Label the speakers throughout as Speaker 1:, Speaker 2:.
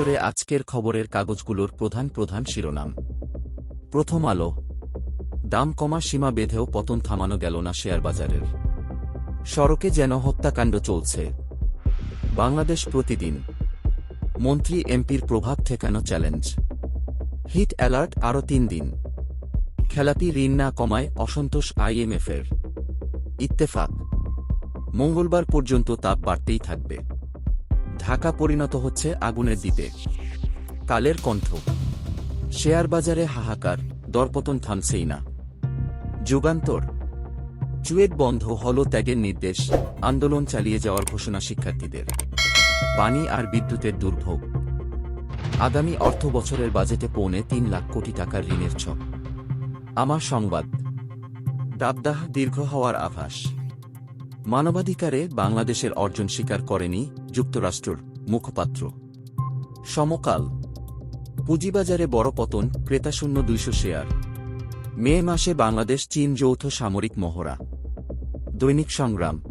Speaker 1: নজরে আজকের খবরের কাগজগুলোর প্রধান প্রধান শিরোনাম। প্রথম আলো। দাম কমা সীমা বেঁধেও পতন থামানো গেল না শেয়ার বাজারের সড়কে যেন হত্যাকাণ্ড চলছে। বাংলাদেশ প্রতিদিন। মন্ত্রী এমপির প্রভাব ঠেকানো চ্যালেঞ্জ। হিট অ্যালার্ট আরও তিন দিন। খেলাপি ঋণ না কমায় অসন্তোষ আইএমএফের। ইত্তেফাক। মঙ্গলবার পর্যন্ত তাপ বাড়তেই থাকবে। ঢাকা পরিণত হচ্ছে আগুনের দ্বীপে। কালের কণ্ঠ। শেয়ার বাজারে হাহাকার, দরপতন থামছেই না। যুগান্তর। চুয়েট বন্ধ হল ত্যাগের নির্দেশ, আন্দোলন চালিয়ে যাওয়ার ঘোষণা শিক্ষার্থীদের। পানি আর বিদ্যুতের দুর্ভোগ। আগামী অর্থ বছরের বাজেটে পৌনে তিন লাখ কোটি টাকার ঋণের ছক। আমার সংবাদ। দাবদাহ দীর্ঘ হওয়ার আভাস। মানবাধিকারে বাংলাদেশের অর্জন স্বীকার করেনি যুক্তরাষ্ট্রর মুখপাত্র। সমকাল। পুঁজিবাজারে বড় পতন ক্রেতাশূন্য দুইশো শেয়ার। মে মাসে বাংলাদেশ, চীন যৌথ সামরিক মহড়া। দৈনিক সংগ্রাম।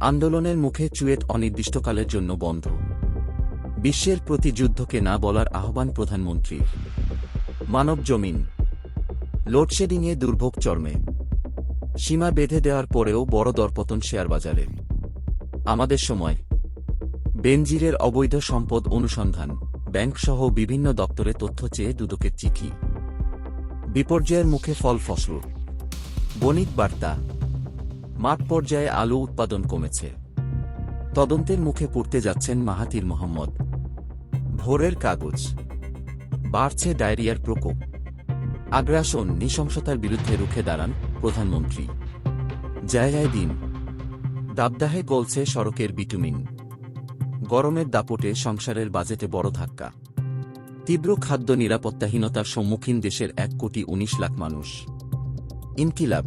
Speaker 1: আন্দোলনের মুখে চুয়েট অনির্দিষ্টকালের জন্য বন্ধ। বিশ্বের প্রতি যুদ্ধকে না বলার আহ্বান প্রধানমন্ত্রীর। মানব জমিন। লোডশেডিংয়ে দুর্ভোগ চর্মে। সীমা বেঁধে দেওয়ার পরেও বড় দরপতন শেয়ার বাজারে আমাদের সময়। বেনজিরের অবৈধ সম্পদ অনুসন্ধান, ব্যাংকসহ বিভিন্ন দপ্তরে তথ্য চেয়ে দুদকের চিঠি। বিপর্যয়ের মুখে ফল ফসল। বণিক বার্তা। মাঠ পর্যায়ে আলু উৎপাদন কমেছে। তদন্তের মুখে পড়তে যাচ্ছেন মাহাতির মোহাম্মদ। ভোরের কাগজ। বাড়ছে ডায়রিয়ার প্রকোপ। আগ্রাসন নৃশংসতার বিরুদ্ধে রুখে দাঁড়ান প্রধানমন্ত্রী। জায়গায় দিন। দাবদাহে গলছে সড়কের বিটুমিন। গরমের দাপটে সংসারের বাজেটে বড় ধাক্কা। তীব্র খাদ্য নিরাপত্তাহীনতার সম্মুখীন দেশের এক কোটি উনিশ লাখ মানুষ। ইনকিলাব।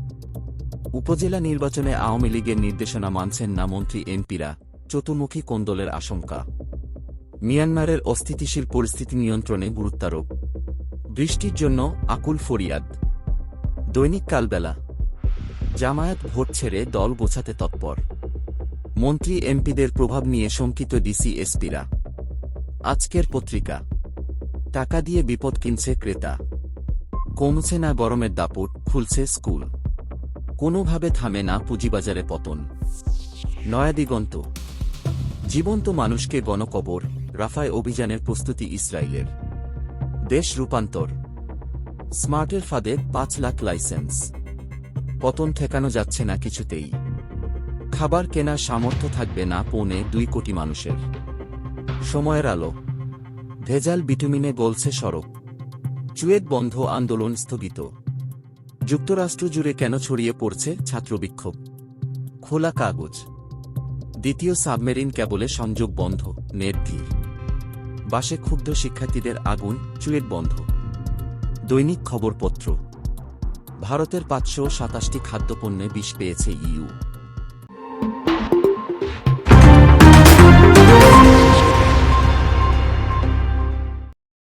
Speaker 1: উপজেলা নির্বাচনে আওয়ামী লীগের নির্দেশনা মানছেন না মন্ত্রী এমপিরা, চতুর্মুখী কোন্দলের আশঙ্কা। মিয়ানমারের অস্থিতিশীল পরিস্থিতি নিয়ন্ত্রণে গুরুত্বারোপ। বৃষ্টির জন্য আকুল ফরিয়াদ। দৈনিক কালবেলা। জামায়াত ভোট ছেড়ে দল গোছাতে তৎপর। মন্ত্রী এমপিদের প্রভাব নিয়ে শঙ্কিত ডিসি এসপিরা। আজকের পত্রিকা। টাকা দিয়ে বিপদ কিনছে ক্রেতা। কমছে না গরমের দাপট, খুলছে স্কুল। কোনোভাবে থামে না পুঁজিবাজারে পতন। নয়াদিগন্ত। জীবন্ত মানুষকে গণকবর, রাফায় অভিযানের প্রস্তুতি ইসরায়েলের। দেশ রূপান্তর। স্মার্টের ফাঁদে পাঁচ লাখ লাইসেন্স। পতন ঠেকানো যাচ্ছে না কিছুতেই। খাবার কেনার সামর্থ্য থাকবে না পৌনে দুই কোটি মানুষের। সময়ের আলো। ভেজাল বিটুমিনে গলছে সড়ক। চুয়েট বন্ধ আন্দোলন স্থগিত। যুক্তরাষ্ট্র জুড়ে কেন ছড়িয়ে পড়ছে ছাত্র বিক্ষোভ? খোলা কাগজ। দ্বিতীয় সাবমেরিন কেবলে সংযোগ বন্ধ, নেট বাসে ক্ষুব্ধ শিক্ষার্থীদের আগুন চুয়েট বন্ধ। দৈনিক খবরপত্র। ভারতের পাঁচশো সাতাশটি খাদ্যপণ্যে বিষ পেয়েছে ইউ।